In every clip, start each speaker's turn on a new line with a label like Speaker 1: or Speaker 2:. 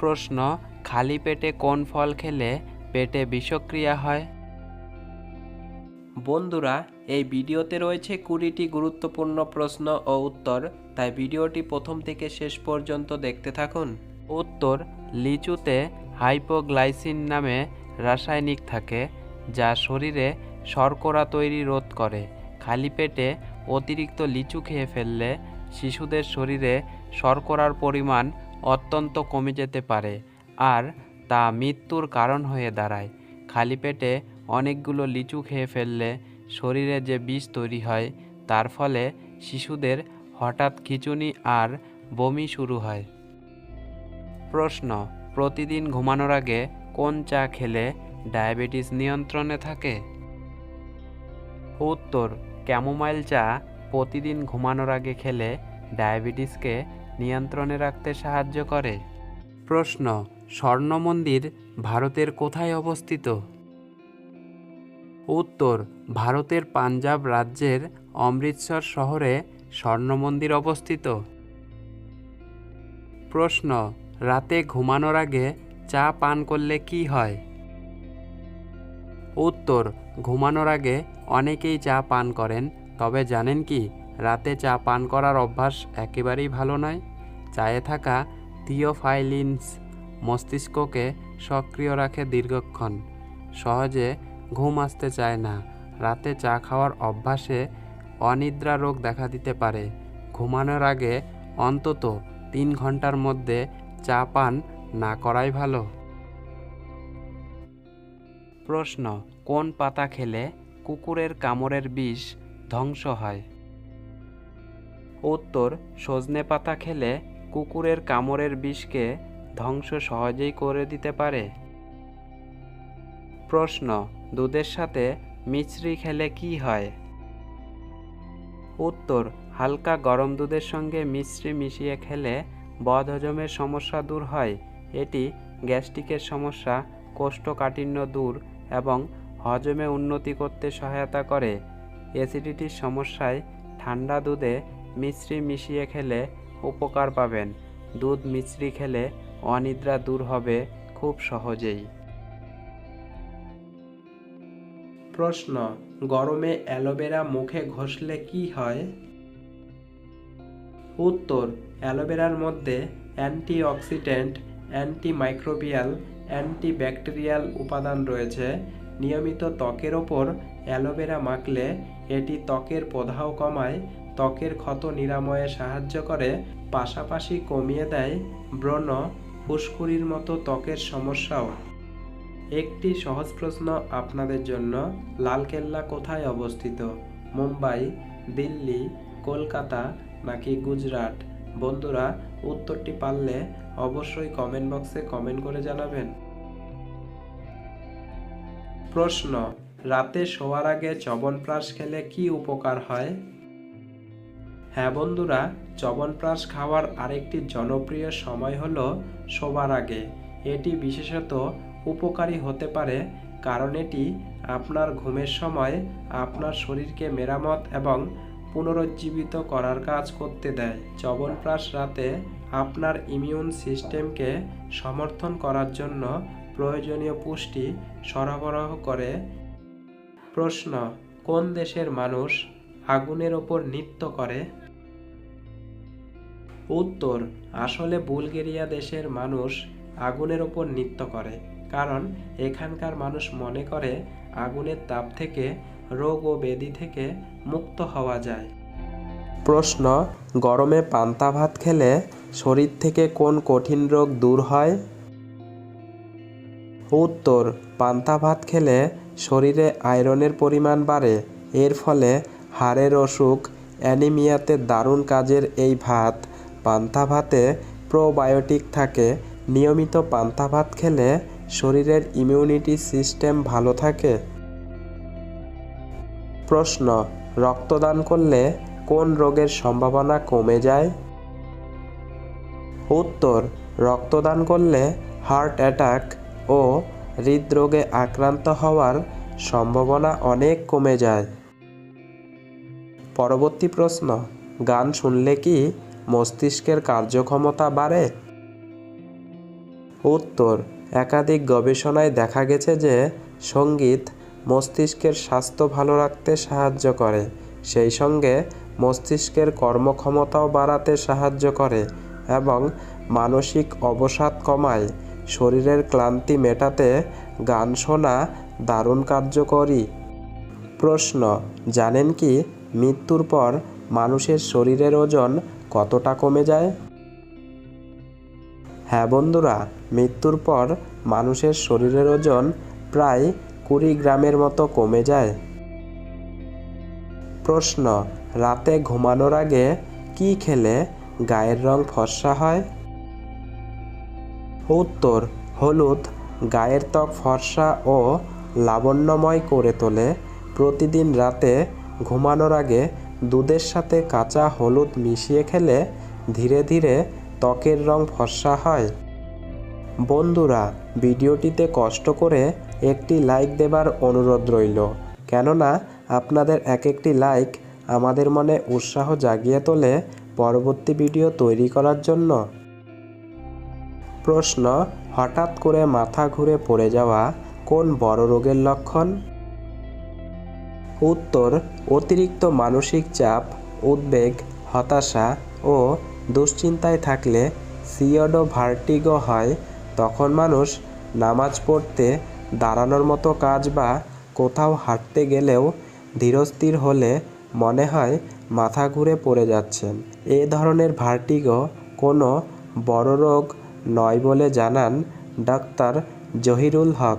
Speaker 1: প্রশ্ন, খালি পেটে কোন ফল খেলে পেটে বিষক্রিয়া হয়? বন্ধুরা, এই ভিডিওতে রয়েছে কুড়িটি গুরুত্বপূর্ণ প্রশ্ন ও উত্তর, তাই ভিডিওটি প্রথম থেকে শেষ পর্যন্ত দেখতে থাকুন। উত্তর, লিচুতে হাইপোগ্লাইসিন নামে রাসায়নিক থাকে, যা শরীরে শর্করা তৈরি রোধ করে। খালি পেটে অতিরিক্ত লিচু খেয়ে ফেললে শিশুদের শরীরে শর্করার পরিমাণ অত্যন্ত কমে যেতে পারে আর তা মৃত্যুর কারণ হয়ে দাঁড়ায়। খালি পেটে অনেকগুলো লিচু খেয়ে ফেললে শরীরে যে বিষ তৈরি হয়, তার ফলে শিশুদের হঠাৎ খিচুনি আর বমি শুরু হয়। প্রশ্ন, প্রতিদিন ঘুমানোর আগে কোন চা খেলে ডায়াবেটিস নিয়ন্ত্রণে থাকে? উত্তর, ক্যামোমাইল চা প্রতিদিন ঘুমানোর আগে খেলে ডায়াবেটিসকে নিয়ন্ত্রণে রাখতে সাহায্য করে। প্রশ্ন, স্বর্ণ মন্দির ভারতের কোথায় অবস্থিত? উত্তর, ভারতের পাঞ্জাব রাজ্যের অমৃতসর শহরে স্বর্ণ মন্দির অবস্থিত। প্রশ্ন, রাতে ঘুমানোর আগে চা পান করলে কি হয়? উত্তর, ঘুমানোর আগে অনেকেই চা পান করেন, তবে জানেন কি? রাতে চা পান করার অভ্যাস একেবারেই ভালো নয়। চায়ে থাকা থিওফাইলিনস মস্তিষ্ককে সক্রিয় রাখে দীর্ঘক্ষণ। সহজে ঘুম আসতে চায় না। রাতে চা খাওয়ার অভ্যাসে অনিদ্রা রোগ দেখা দিতে পারে। ঘুমানোর আগে অন্তত তিন ঘণ্টার মধ্যে চা পান না করাই ভালো। প্রশ্ন, কোন পাতা খেলে কুকুরের কামড়ের বিষ ধ্বংস হয়? উত্তর, সজনে পাতা খেলে কুকুরের কামড়ের বিষকে ধ্বংস সহজেই করে দিতে পারে। প্রশ্ন, দুধের সাথে মিছরি খেলে কি হয়? উত্তর, হালকা গরম দুধের সঙ্গে মিশ্রি মিশিয়ে খেলে বদহজমের সমস্যা দূর হয়। এটি গ্যাস্ট্রিকের সমস্যা, কোষ্ঠকাঠিন্য দূর এবং হজমে উন্নতি করতে সহায়তা করে। অ্যাসিডিটির সমস্যায় ঠান্ডা দুধে মিশ্রি মিশিয়ে খেলে উপকার পাবেন। দুধ মিশ্রি খেলে অনিদ্রা দূর হবে খুব সহজেই। প্রশ্ন, গরমে অ্যালোভেরা মুখে ঘষলে কি হয়? উত্তর, অ্যালোভেরার মধ্যে অ্যান্টিঅক্সিডেন্ট, অ্যান্টিমাইক্রোবিয়াল, অ্যান্টিব্যাকটেরিয়াল উপাদান রয়েছে। নিয়মিত ত্বকের ওপর অ্যালোভেরা মাখলে এটি ত্বকের প্রদাহ কমায় ত্বকের ক্ষত নিরাময়ে সাহায্য করে, পাশাপাশি কমিয়ে দেয় ব্রণ ফুসকুড়ির মতো ত্বকের সমস্যাও। একটি সহজ প্রশ্ন আপনাদের জন্য, লালকেল্লা কোথায় অবস্থিত? মুম্বাই, দিল্লি, কলকাতা নাকি গুজরাট? বন্ধুরা, উত্তরটি পারলে অবশ্যই কমেন্ট বক্সে কমেন্ট করে জানাবেন। প্রশ্ন, রাতে শোয়ার আগে চবনপ্রাশ খেলে কি উপকার হয়? হ্যাঁ বন্ধুরা চবনপ্রাশ খাওয়ার আরেকটি জনপ্রিয় সময় হলো শোবার আগে। এটি বিশেষত উপকারী হতে পারে কারণ এটি আপনার ঘুমের সময় আপনার শরীরকে মেরামত এবং পুনরুজ্জীবিত করার কাজ করতে দেয়। চবনপ্রাশ রাতে আপনার ইমিউন সিস্টেমকে সমর্থন করার জন্য প্রয়োজনীয় পুষ্টি সরবরাহ করে। প্রশ্ন, কোন দেশের মানুষ আগুনের ওপর নৃত্য করে? উত্তর, আসলে বুলগেরিয়া দেশের মানুষ আগুনের ওপর নৃত্য করে, কারণ এখানকার মানুষ মনে করে আগুনের তাপ থেকে, রোগ ও ব্যাধি থেকে মুক্ত হওয়া যায়। প্রশ্ন, গরমে পান্তা ভাত খেলে শরীর থেকে কোন কঠিন রোগ দূর হয়? উত্তর, পান্তা ভাত খেলে শরীরে আয়রনের পরিমাণ বাড়ে, এর ফলে হাড়ের অসুখ, অ্যানিমিয়াতে দারুণ কাজের এই ভাত পান্তা ভাতে প্রোবায়োটিক থাকে। নিয়মিত পান্তা ভাত খেলে শরীরের ইমিউনিটি সিস্টেম ভালো থাকে। প্রশ্ন, রক্তদান করলে কোন রোগের সম্ভাবনা কমে যায়? উত্তর, রক্তদান করলে হার্ট অ্যাটাক ও হৃদরোগে আক্রান্ত হওয়ার সম্ভাবনা অনেক কমে যায়। পরবর্তী প্রশ্ন, গান শুনলে কি মস্তিষ্কের কার্যক্ষমতা বাড়ে? উত্তর, একাধিক গবেষণায় দেখা গেছে যে সংগীত মস্তিষ্কের স্বাস্থ্য ভালো রাখতে সাহায্য করে, সেই সঙ্গে মস্তিষ্কের কর্মক্ষমতাও বাড়াতে সাহায্য করে এবং মানসিক অবসাদ কমায়। শরীরের ক্লান্তি মেটাতে গান শোনা দারুণ কার্যকরী। প্রশ্ন, জানেন কি মৃত্যুর পর মানুষের শরীরের ওজন কতটা কমে যায়? হ্যাঁ বন্ধুরা, মৃত্যুর পর মানুষের শরীরের ওজন প্রায় কুড়ি গ্রামের মতো কমে যায়। প্রশ্ন, রাতে ঘুমানোর আগে কি খেলে গায়ের রং ফর্সা হয়? উত্তর, হলুদ, গায়ের ত্বক ফর্সা ও লাবণ্যময় করে তোলে। প্রতিদিন রাতে ঘুমানোর আগে দুধের সাথে কাঁচা হলুদ মিশিয়ে খেলে ধীরে ধীরে ত্বকের রং ফর্সা হয়। বন্ধুরা, ভিডিওটিতে কষ্ট করে একটি লাইক দেবার অনুরোধ রইল। কেননা, আপনাদের এক একটি লাইক আমাদের মনে উৎসাহ জাগিয়ে তোলে পরবর্তী ভিডিও তৈরি করার জন্য। প্রশ্ন, হঠাৎ করে মাথা ঘুরে পড়ে যাওয়া কোন বড় রোগের লক্ষণ? উত্তর, অতিরিক্ত মানসিক চাপ, উদ্বেগ, হতাশা ও দুশ্চিন্তায় থাকলে সিওডো ভার্টিগো হয়। তখন মানুষ নামাজ পড়তে, দাঁড়ানোর মতো কাজ বা কোথাও হাঁটতে গেলেও ধীরস্থির হলে মনে হয় মাথা ঘুরে পড়ে যাচ্ছেন। এ ধরনের ভার্টিগো কোনো বড় রোগ নয় বলে জানান ডাক্তার জহিরুল হক।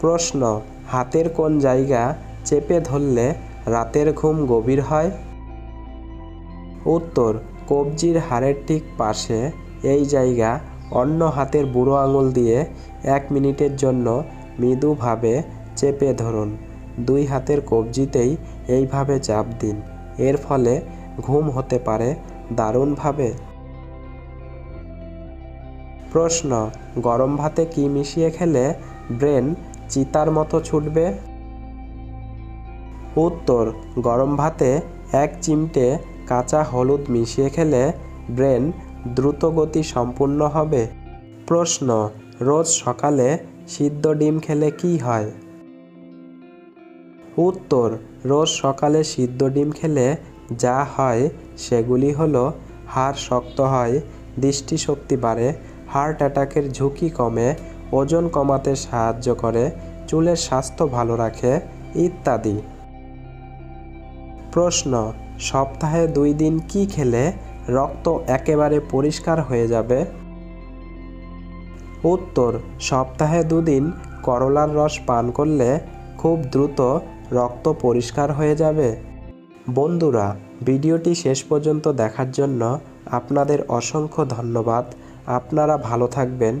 Speaker 1: প্রশ্ন হাতের কোন জায়গা চেপে ধরলে রাতের ঘুম গভীর হয়? উত্তর, কবজির হাড়ের ঠিক পাশে এই জায়গা অন্য হাতের বুড়ো আঙুল দিয়ে এক মিনিটের জন্য মৃদুভাবে চেপে ধরুন। দুই হাতের কবজিতেই এইভাবে চাপ দিন। এর ফলে ঘুম হতে পারে দারুণভাবে। প্রশ্ন, গরম ভাতে কি মিশিয়ে খেলে ব্রেন চিতার মতো ছুটবে? উত্তর, গরম ভাতে এক চিমটে কাঁচা হলুদ মিশিয়ে খেলে ব্রেন দ্রুত গতি সম্পূর্ণ হবে। প্রশ্ন, রোজ সকালে সিদ্ধ ডিম খেলে কি হয়? উত্তর, রোজ সকালে সিদ্ধ ডিম খেলে যা হয় সেগুলি হলো, হাড় শক্ত হয়, দৃষ্টিশক্তি বাড়ে, হার্ট অ্যাটাকের ঝুঁকি কমে ওজন কমাতে সাহায্য করে, চুলের স্বাস্থ্য ভালো রাখে, ইত্যাদি। প্রশ্ন, সপ্তাহে দুই দিন কি খেলে রক্ত একেবারে পরিষ্কার হয়ে যাবে? উত্তর, সপ্তাহে দুদিন করলার রস পান করলে খুব দ্রুত রক্ত পরিষ্কার হয়ে যাবে। বন্ধুরা, ভিডিওটি শেষ পর্যন্ত দেখার জন্য আপনাদের অসংখ্য ধন্যবাদ। আপনারা ভালো থাকবেন।